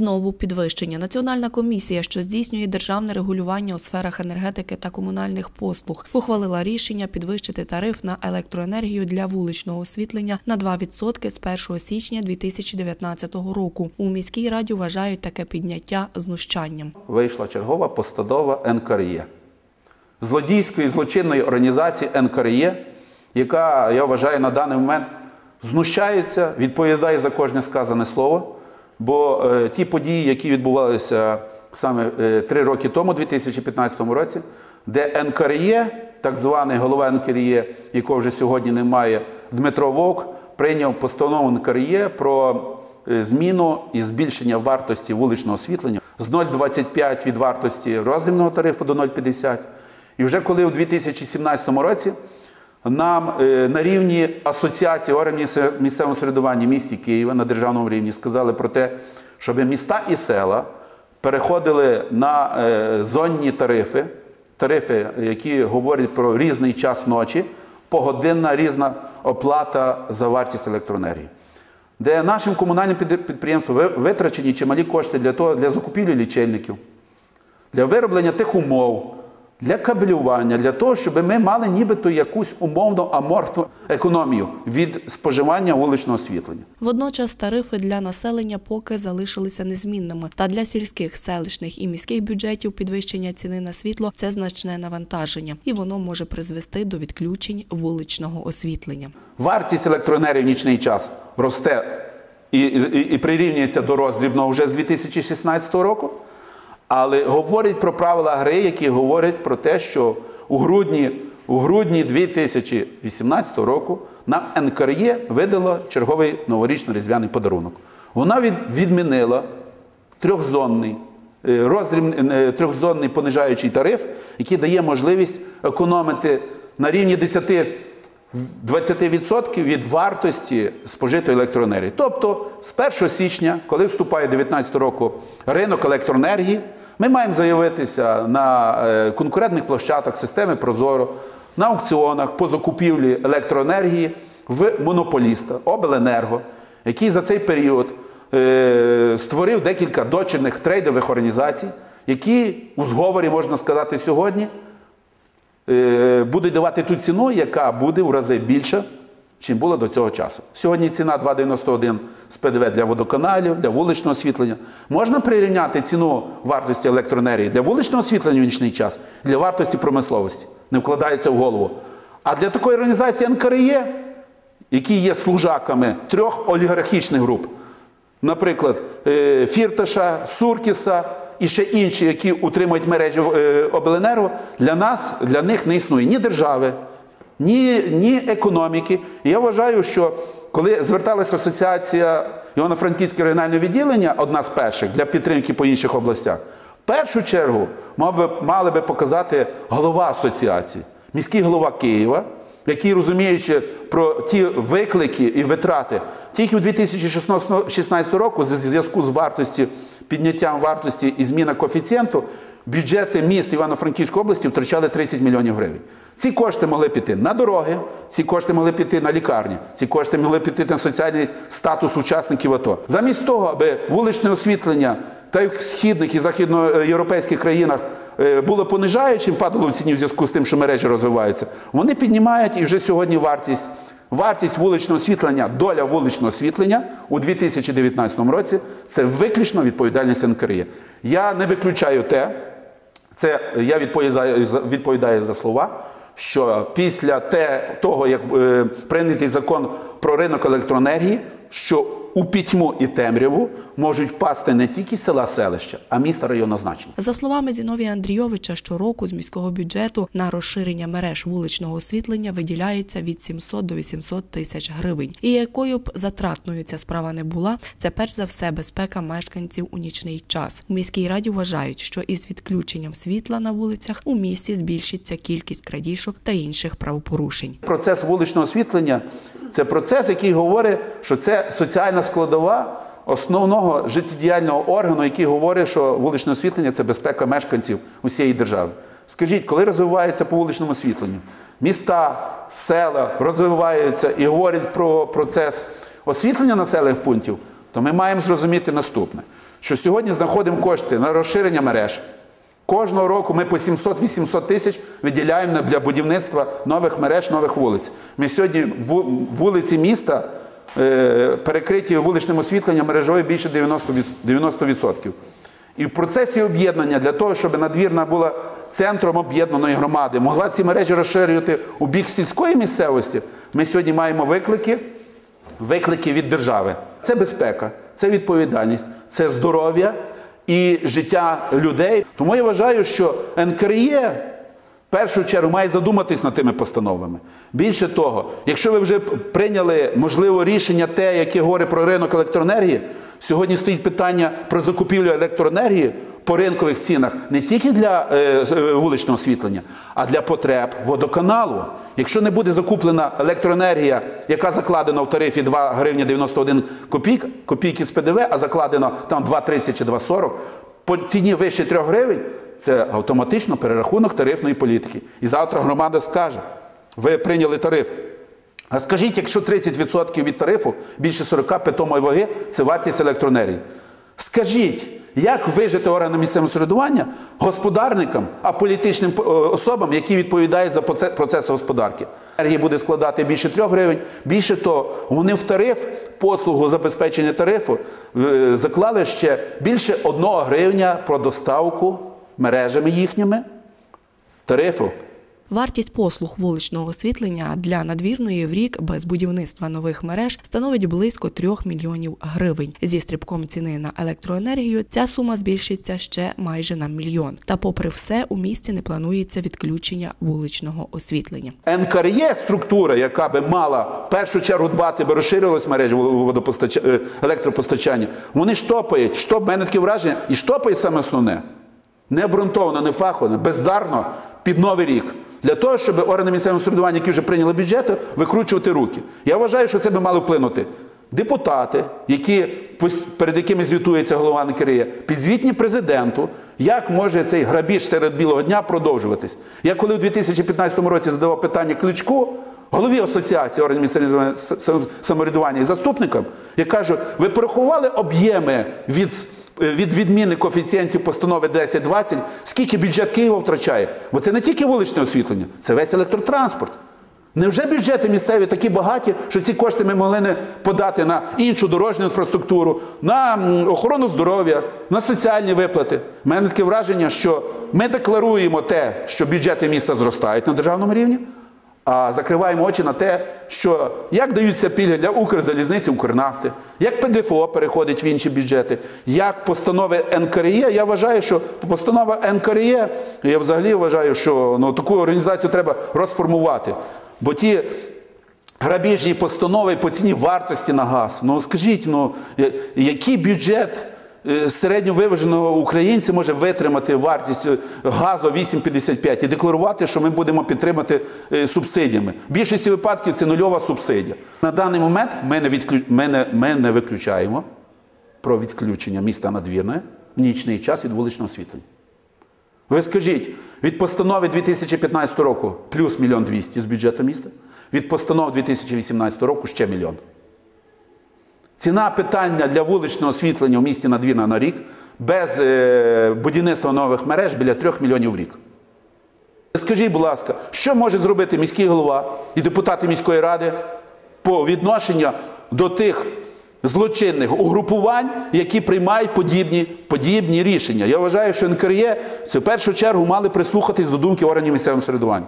Знову підвищення. Національна комісія, що здійснює державне регулювання у сферах енергетики та комунальних послуг, ухвалила рішення підвищити тариф на електроенергію для вуличного освітлення на 2% з 1 січня 2019 року. У міській раді вважають таке підняття знущанням. вийшла чергова постадова НКРЄ. Злодійської злочинної організації НКРЄ, яка, я вважаю, на даний момент знущається, відповідає за кожне сказане слово. Бо е, ті події, які відбувалися саме е, три роки тому, у 2015 році, де НКРЄ, так званий голова НКРЄ, якого вже сьогодні немає, Дмитро Вовк, прийняв постанову НКРЄ про е, зміну і збільшення вартості вуличного освітлення з 0,25 від вартості роздрібного тарифу до 0,50. І вже коли у 2017 році нам е, на рівні асоціації органів місце- місцевого самоврядування місті Києва на державному рівні сказали про те, щоб міста і села переходили на е, зонні тарифи, тарифи, які говорять про різний час ночі, погодинна різна оплата за вартість електроенергії. Де нашим комунальним під- підприємствам витрачені чималі кошти для того, для закупівлі лічильників, для вироблення тих умов, для кабелювання, для того, щоб ми мали нібито якусь умовно аморфну економію від споживання вуличного освітлення. Водночас тарифи для населення поки залишилися незмінними. Та для сільських, селищних і міських бюджетів підвищення ціни на світло це значне навантаження, і воно може призвести до відключень вуличного освітлення. Вартість електроенергії в нічний час росте і, і, і прирівнюється до роздрібного вже з 2016 року. Але говорить про правила гри, які говорять про те, що у грудні, у грудні 2018 року нам НКРЄ видало черговий новорічно-різдвяний подарунок. Вона відмінила трьохзонний, е, роздріб, е, трьохзонний понижаючий тариф, який дає можливість економити на рівні 10 20% від вартості спожитої електроенергії. Тобто з 1 січня, коли вступає 2019 року ринок електроенергії, ми маємо заявитися на е, конкурентних площадках системи Прозоро, на аукціонах по закупівлі електроенергії в монополіста Обленерго, який за цей період е, створив декілька дочірних трейдових організацій, які у зговорі, можна сказати, сьогодні е, будуть давати ту ціну, яка буде в рази більша, чим була до цього часу. Сьогодні ціна 2,91 з ПДВ для водоканалів, для вуличного освітлення. Можна прирівняти ціну вартості електроенергії для вуличного освітлення в нічний час, для вартості промисловості. Не вкладається в голову. А для такої організації НКРЄ, які є служаками трьох олігархічних груп, наприклад, е, Фірташа, Суркіса і ще інші, які утримують мережі е, обленерго, для нас, для них не існує ні держави, ні, ні економіки. І я вважаю, що коли зверталася асоціація Івано-Франківського регіонального відділення, одна з перших для підтримки по інших областях, в першу чергу би, мали би показати голова асоціації, міський голова Києва, який, розуміючи про ті виклики і витрати, тільки у 2016 року, в зв'язку з вартості, підняттям вартості і зміна коефіцієнту, бюджети міст Івано-Франківської області втрачали 30 мільйонів гривень. Ці кошти могли піти на дороги, ці кошти могли піти на лікарні, ці кошти могли піти на соціальний статус учасників АТО. Замість того, аби вуличне освітлення та й в східних і західноєвропейських країнах е, було понижаючим, падало в ціні в зв'язку з тим, що мережі розвиваються, вони піднімають і вже сьогодні вартість. Вартість вуличного освітлення, доля вуличного освітлення у 2019 році це виключно відповідальність НКРЄ. Я не виключаю те, це я відповідаю, відповідаю за слова, що після те, того, як е, прийнятий закон про ринок електроенергії, що у пітьму і темряву можуть впасти не тільки села селища, а міста районного значення. За словами Зіновія Андрійовича, щороку з міського бюджету на розширення мереж вуличного освітлення виділяється від 700 до 800 тисяч гривень. І якою б затратною ця справа не була, це перш за все безпека мешканців у нічний час. У міській раді вважають, що із відключенням світла на вулицях у місті збільшиться кількість крадіжок та інших правопорушень. Процес вуличного освітлення це процес, який говорить, що це соціальна складова основного життєдіяльного органу, який говорить, що вуличне освітлення це безпека мешканців усієї держави. Скажіть, коли розвивається по вуличному освітленню? Міста, села розвиваються і говорять про процес освітлення населених пунктів, то ми маємо зрозуміти наступне: що сьогодні знаходимо кошти на розширення мереж. Кожного року ми по 700-800 тисяч виділяємо для будівництва нових мереж, нових вулиць. Ми сьогодні ву- вулиці міста е, перекриті вуличним освітленням мережою більше 90%. І в процесі об'єднання для того, щоб надвірна була центром об'єднаної громади, могла ці мережі розширювати у бік сільської місцевості, ми сьогодні маємо виклики виклики від держави. Це безпека, це відповідальність, це здоров'я і життя людей. Тому я вважаю, що НКРЄ в першу чергу має задуматись над тими постановами. Більше того, якщо ви вже прийняли можливо рішення те, яке говорить про ринок електроенергії, сьогодні стоїть питання про закупівлю електроенергії по ринкових цінах не тільки для е, е, вуличного освітлення, а для потреб водоканалу. Якщо не буде закуплена електроенергія, яка закладена в тарифі 2 гривні 91 копійк, копійки з ПДВ, а закладено там 2,30 чи 2,40, по ціні вище 3 гривень, це автоматично перерахунок тарифної політики. І завтра громада скаже: ви прийняли тариф. А скажіть, якщо 30% від тарифу більше 40 питомої ваги це вартість електроенергії. Скажіть, як вижити органам місцевого самоврядування господарникам, а політичним е, особам, які відповідають за процес господарки? Енергія буде складати більше 3 гривень. Більше того, вони в тариф, послугу забезпечення тарифу е, заклали ще більше 1 гривня про доставку мережами їхніми тарифу. Вартість послуг вуличного освітлення для надвірної в рік без будівництва нових мереж становить близько 3 мільйонів гривень. Зі стрибком ціни на електроенергію ця сума збільшиться ще майже на мільйон. Та, попри все, у місті не планується відключення вуличного освітлення. НКРЄ структура, яка би мала в першу чергу дбати, би розширилась мережі водопостач... е, електропостачання, вони штопають, штоп, мене таке враження, і штопають саме основне. Не обґрунтовано, не фахово, бездарно під новий рік. Для того, щоб органи місцевого самоврядування, які вже прийняли бюджети, викручувати руки. Я вважаю, що це би мали вплинути депутати, які, перед якими звітується голова НКРЄ, підзвітні президенту, як може цей грабіж серед білого дня продовжуватись. Я коли у 2015 році задавав питання Кличку, голові асоціації органів місцевого самоврядування і заступникам, я кажу, ви порахували об'єми від, від відміни коефіцієнтів постанови 10-20, скільки бюджет Києва втрачає? Бо це не тільки вуличне освітлення, це весь електротранспорт. Невже бюджети місцеві такі багаті, що ці кошти ми могли не подати на іншу дорожню інфраструктуру, на охорону здоров'я, на соціальні виплати? У мене таке враження, що ми декларуємо те, що бюджети міста зростають на державному рівні, а закриваємо очі на те, що як даються пільги для Укрзалізниці, Укрнафти, як ПДФО переходить в інші бюджети, як постанови НКРЄ. Я вважаю, що постанова НКРЄ, я взагалі вважаю, що ну, таку організацію треба розформувати. Бо ті грабіжні постанови по ціні вартості на газ. Ну скажіть, ну який бюджет середньовиваженого українця може витримати вартість е, газу 8,55 і декларувати, що ми будемо підтримати е, субсидіями? В більшості випадків це нульова субсидія. На даний момент ми не, відклю... ми не, ми не виключаємо про відключення міста Надвірне в нічний час від вуличного освітлення. Ви скажіть, від постанови 2015 року плюс мільйон двісті з бюджету міста, від постанови 2018 року ще мільйон. Ціна питання для вуличного освітлення в місті Надвірна на рік без е, будівництва нових мереж біля 3 мільйонів в рік. Скажіть, будь ласка, що може зробити міський голова і депутати міської ради по відношенню до тих злочинних угрупувань, які приймають подібні, подібні рішення? Я вважаю, що НКРЄ в першу чергу мали прислухатись до думки органів місцевого самоврядування.